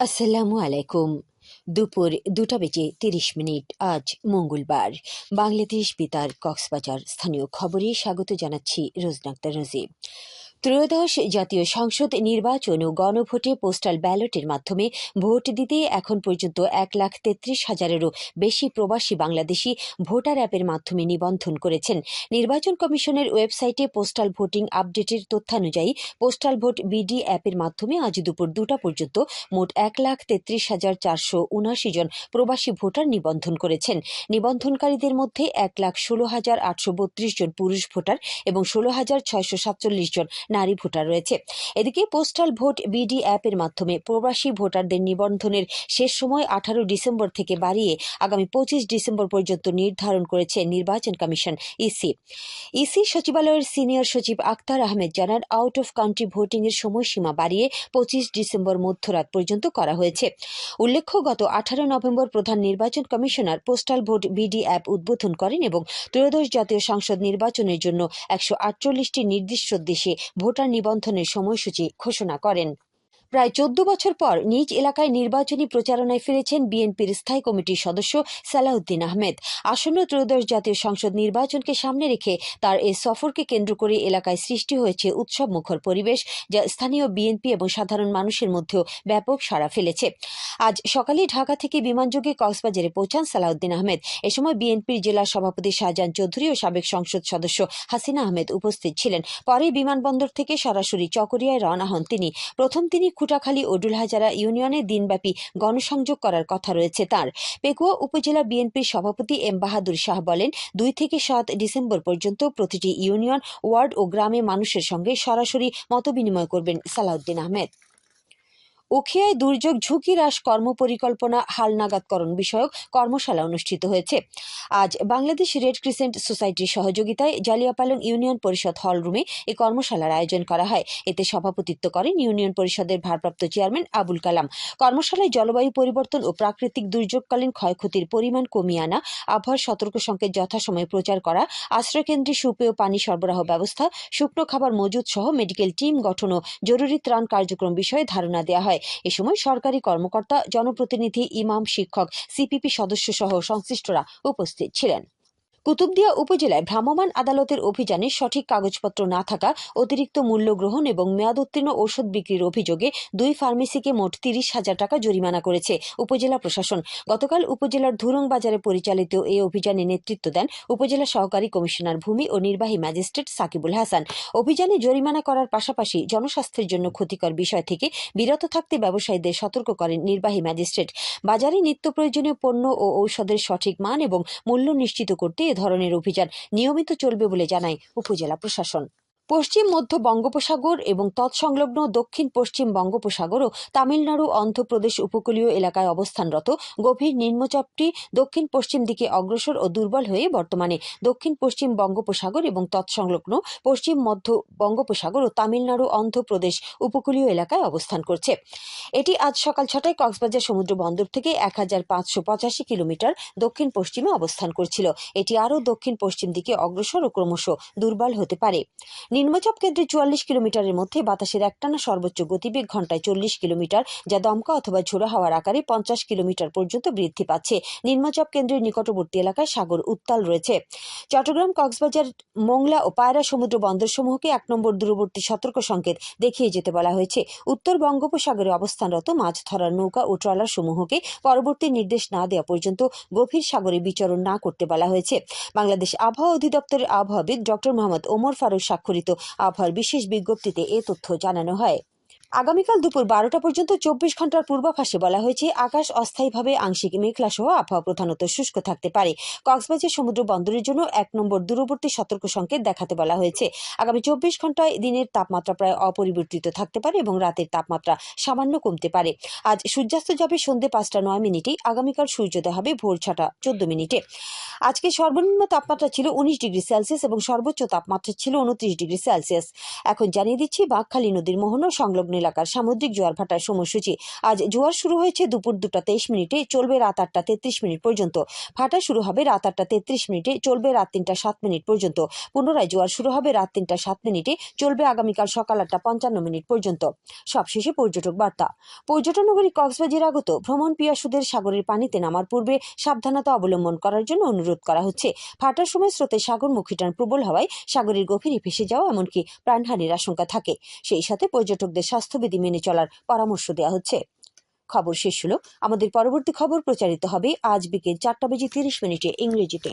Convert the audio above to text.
আসসালামু আলাইকুম। দুপুর দুটা বেজে তিরিশ মিনিট, আজ মঙ্গলবার। বাংলাদেশ বেতার কক্সবাজার স্থানীয় খবরে স্বাগত জানাচ্ছি রোজনাক্তার রোজি ত্রয়োদশ জাতীয় সংসদ নির্বাচন ও গণভোটে পোস্টাল ব্যালটের মাধ্যমে ভোট দিতে এখন পর্যন্ত এক লাখ তেত্রিশ হাজারেরও বেশি প্রবাসী বাংলাদেশি ভোটার অ্যাপের মাধ্যমে নিবন্ধন করেছেন। নির্বাচন কমিশনের ওয়েবসাইটে পোস্টাল ভোটিং আপডেটের তথ্যানুযায়ী পোস্টাল ভোট বিডি অ্যাপের মাধ্যমে আজ দুপুর দুটা পর্যন্ত মোট এক লাখ তেত্রিশ হাজার চারশো উনআশি জন প্রবাসী ভোটার নিবন্ধন করেছেন। নিবন্ধনকারীদের মধ্যে এক লাখ ষোলো হাজার আটশো বত্রিশ জন পুরুষ ভোটার এবং ষোলো হাজার ছয়শো সাতচল্লিশ জন নারী ভোটার রয়েছে। এদিকে পোস্টাল ভোট বিডি অ্যাপের মাধ্যমে প্রবাসী ভোটারদের নিবন্ধনের শেষ সময় আঠারো ডিসেম্বর থেকে বাড়িয়ে আগামী পঁচিশ ডিসেম্বর পর্যন্ত নির্ধারণ করেছে নির্বাচন কমিশন, ইসি। ইসি সচিবালয়ের সিনিয়র সচিব আক্তার আহমেদ জানান, আউট অফ কান্ট্রি ভোটিং এর সময়সীমা বাড়িয়ে পঁচিশ ডিসেম্বর মধ্যরাত পর্যন্ত করা হয়েছে। উল্লেখ্য, গত আঠারো নভেম্বর প্রধান নির্বাচন commissioner postal vote BD app উদ্বোধন করেন এবং ত্রয়োদশ জাতীয় সংসদ নির্বাচনের জন্য একশো আটচল্লিশটি নির্দিষ্ট দেশে ভোটার নিবন্ধনের সময়সূচি ঘোষণা করেন। প্রায় চোদ্দ বছর পর নিজ এলাকায় নির্বাচনী প্রচারণায় ফিরেছেন বিএনপির স্থায়ী কমিটির সদস্য সালাউদ্দিন আহমেদ। আসন্ন ত্রয়োদশ জাতীয় সংসদ নির্বাচনকে সামনে রেখে তার এই সফরকে কেন্দ্র করে এলাকায় সৃষ্টি হয়েছে উৎসব মুখর পরিবেশ, যা স্থানীয় বিএনপি এবং সাধারণ মানুষের মধ্যেও ব্যাপক সাড়া ফেলেছে। আজ সকালে ঢাকা থেকে বিমানযোগে কক্সবাজারে পৌঁছান সালাউদ্দিন আহমেদ। এ সময় বিএনপির জেলা সভাপতি শাহজাহান চৌধুরী ও সাবেক সংসদ সদস্য হাসিনা আহমেদ উপস্থিত ছিলেন। পরে বিমানবন্দর থেকে সরাসরি চকরিয়ায় রওনা হন তিনি। প্রথম তিনি খুঁটাখালী ও ডুলহাজারা ইউনিয়নে দিনব্যাপী গণসংযোগ করার কথা রয়েছে তার। পেকুয়া উপজেলা বিএনপির সভাপতি এম বাহাদুর শাহ বলেন, দুই থেকে সাত ডিসেম্বর পর্যন্ত প্রতিটি ইউনিয়ন, ওয়ার্ড ও গ্রামে মানুষের সঙ্গে সরাসরি মতবিনিময় করবেন সালাউদ্দিন আহমেদ। উখিয়ায় দুর্যোগ, ঝুঁকি হ্রাস, কর্মপরিকল্পনা হালনাগাদকরণ বিষয়ক কর্মশালা অনুষ্ঠিত হয়েছে। আজ বাংলাদেশ রেড ক্রিসেন্ট সোসাইটির সহযোগিতায় জালিয়াপালং ইউনিয়ন পরিষদ হল রুমে এই কর্মশালার আয়োজন করা হয়। এতে সভাপতিত্ব করেন ইউনিয়ন পরিষদের ভারপ্রাপ্ত চেয়ারম্যান আবুল কালাম। কর্মশালায় জলবায়ু পরিবর্তন ও প্রাকৃতিক দুর্যোগকালীন ক্ষয়ক্ষতির পরিমাণ কমিয়ে আনা, আবহাওয়ার সতর্ক সংকেত যথাসময়ে প্রচার করা, আশ্রয়কেন্দ্রে সুপেয় পানি সরবরাহ ব্যবস্থা, শুকনো খাবার মজুদ সহ মেডিকেল টিম গঠন ও জরুরি ত্রাণ কার্যক্রম বিষয়ে ধারণা দেওয়া হয়। এ সময় সরকারি কর্মকর্তা জনপ্রতিনিধি ইমাম শিক্ষক সিপিপি সদস্য সহ সংশ্লিষ্টরা উপস্থিত ছিলেন। কুতুবদিয়া উপজেলায় ভ্রাম্যমাণ আদালতের অভিযানে সঠিক কাগজপত্র না থাকা, অতিরিক্ত মূল্য গ্রহণ এবং মেয়াদোত্তীর্ণ ঔষধ বিক্রির অভিযোগে দুই ফার্মেসিকে মোট তিরিশ হাজার টাকা জরিমানা করেছে উপজেলা প্রশাসন। গতকাল উপজেলার ধুরং বাজারে পরিচালিত এই অভিযানে নেতৃত্ব দেন উপজেলা সহকারী কমিশনার ভূমি ও নির্বাহী ম্যাজিস্ট্রেট সাকিবুল হাসান। অভিযানে জরিমানা করার পাশাপাশি জনস্বাস্থ্যের জন্য ক্ষতিকর বিষয় থেকে বিরত থাকতে ব্যবসায়ীদের সতর্ক করেন নির্বাহী ম্যাজিস্ট্রেট। বাজারে নিত্য প্রয়োজনীয় পণ্য ও ঔষধের সঠিক মান এবং মূল্য নিশ্চিত করতে এ ধরনের অভিযান নিয়মিত চলবে বলে জানায় উপজেলা প্রশাসন। পশ্চিম, মধ্য বঙ্গোপসাগর এবং তৎসংলগ্ন দক্ষিণ পশ্চিম বঙ্গোপসাগর ও তামিলনাড়ু, অন্ধ্রপ্রদেশ উপকূলীয় এলাকায় অবস্থানরত। গভীর নিম্নচাপটি দক্ষিণ পশ্চিম দিকে অগ্রসর ও দুর্বল হয়ে বর্তমানে দক্ষিণ পশ্চিম বঙ্গোপসাগর এবং তৎসংলগ্ন পশ্চিম, মধ্য বঙ্গোপসাগর ও তামিলনাড়ু, অন্ধ্রপ্রদেশ উপকূলীয় এলাকায় অবস্থান করছে। এটি আজ সকাল ছটায় কক্সবাজার সমুদ্র বন্দর থেকে এক হাজার পাঁচশো পঁচাশি কিলোমিটার দক্ষিণ পশ্চিমে অবস্থান করছিল। এটি আরও দক্ষিণ পশ্চিম দিকে অগ্রসর ও ক্রমশ দুর্বল হতে পারে। নিম্নচাপ কেন্দ্রে চুয়াল্লিশ কিলোমিটারের মধ্যে বাতাসের একটানা সর্বোচ্চ গতিবেগ ঘন্টায় চল্লিশ কিলোমিটার, যা দমকা অথবা ঝোড়ো হওয়ার আকারে পঞ্চাশ কিলোমিটার পর্যন্ত বৃদ্ধি পাচ্ছে। নিম্নচাপ কেন্দ্রের নিকটবর্তী এলাকায় সাগর উত্তাল রয়েছে। চট্টগ্রাম, কক্সবাজার, মোংলা ও পায়রা সমুদ্র বন্দরসমূহকে এক নম্বর দূরবর্তী সতর্ক সংকেত দেখিয়ে যেতে বলা হয়েছে। উত্তর বঙ্গোপসাগরে অবস্থানরত মাছ ধরার নৌকা ও ট্রলার সমূহকে পরবর্তী নির্দেশ না দেওয়া পর্যন্ত গভীর সাগরে বিচরণ না করতে বলা হয়েছে। বাংলাদেশ আবহাওয়া অধিদপ্তরের আবহাওয়াবিদ ডক্টর মোহাম্মদ ওমর ফারুক স্বাক্ষরিত আবহাওয়ার বিশেষ বিজ্ঞপ্তিতে এ তথ্য জানানো হয়। আগামীকাল দুপুর বারোটা পর্যন্ত চব্বিশ ঘণ্টার পূর্বাভাসে বলা হয়েছে, আকাশ অস্থায়ীভাবে আংশিক মেঘলা সহ আবহাওয়া প্রধানত শুষ্ক থাকতে পারে। কক্সবাজার সমুদ্র বন্দরের জন্য এক নম্বর দূরবর্তী সতর্ক সংকেত দেখাতে বলা হয়েছে। আগামী চব্বিশ ঘন্টায় দিনের তাপমাত্রা প্রায় অপরিবর্তিত থাকতে পারে এবং রাতের তাপমাত্রা সামান্য কমতে পারে। আজ সূর্যাস্ত যাবে সন্ধে পাঁচটা নয় মিনিটে, আগামীকাল সূর্যোদয় হবে ভোর ছটা চোদ্দ মিনিটে। আজকে সর্বনিম্ন তাপমাত্রা ছিল উনিশ ডিগ্রি সেলসিয়াস এবং সর্বোচ্চ তাপমাত্রা ছিল উনত্রিশ ডিগ্রি সেলসিয়াস। এখন জানিয়ে দিচ্ছি, বাঘখালী নদীর মোহনা সংলগ্ন এলাকার সামুদ্রিক জোয়ার ভাটার সময়সূচি। আজ জোয়ার শুরু হয়েছে দুপুর দুটা তেইশ মিনিটে, চলবে রাত আটটা তেত্রিশ মিনিট পর্যন্ত। ভাটা শুরু হবে রাত আটটা তেত্রিশ মিনিটে, চলবে রাত তিনটা সাত মিনিট পর্যন্ত। পুনরায় জোয়ার শুরু হবে রাত তিনটা সাত মিনিটে, চলবে আগামীকাল সকাল আটটা পঞ্চান্ন মিনিট পর্যন্ত। সবশেষে পর্যটক বার্তা। পর্যটন নগরী কক্সবাজার আগত ভ্রমণ পিয়াসুদের সাগরের পানিতে নামার পূর্বে সাবধানতা অবলম্বন করার জন্য অনুরোধ করা হচ্ছে। ফাটার সময় স্রোতে সাগরমুখী টান প্রবল হওয়ায় সাগরের গভীরে ভেসে যাওয়া এমনকি প্রাণহানির আশঙ্কা থাকে। সেই সাথে পর্যটকদের স্বাস্থ্যবিধি মেনে চলার পরামর্শ দেওয়া হচ্ছে। খবর শেষ হলো। আমাদের পরবর্তী খবর প্রচারিত হবে আজ বিকেল চারটা বেজে তিরিশ মিনিটে ইংরেজিতে।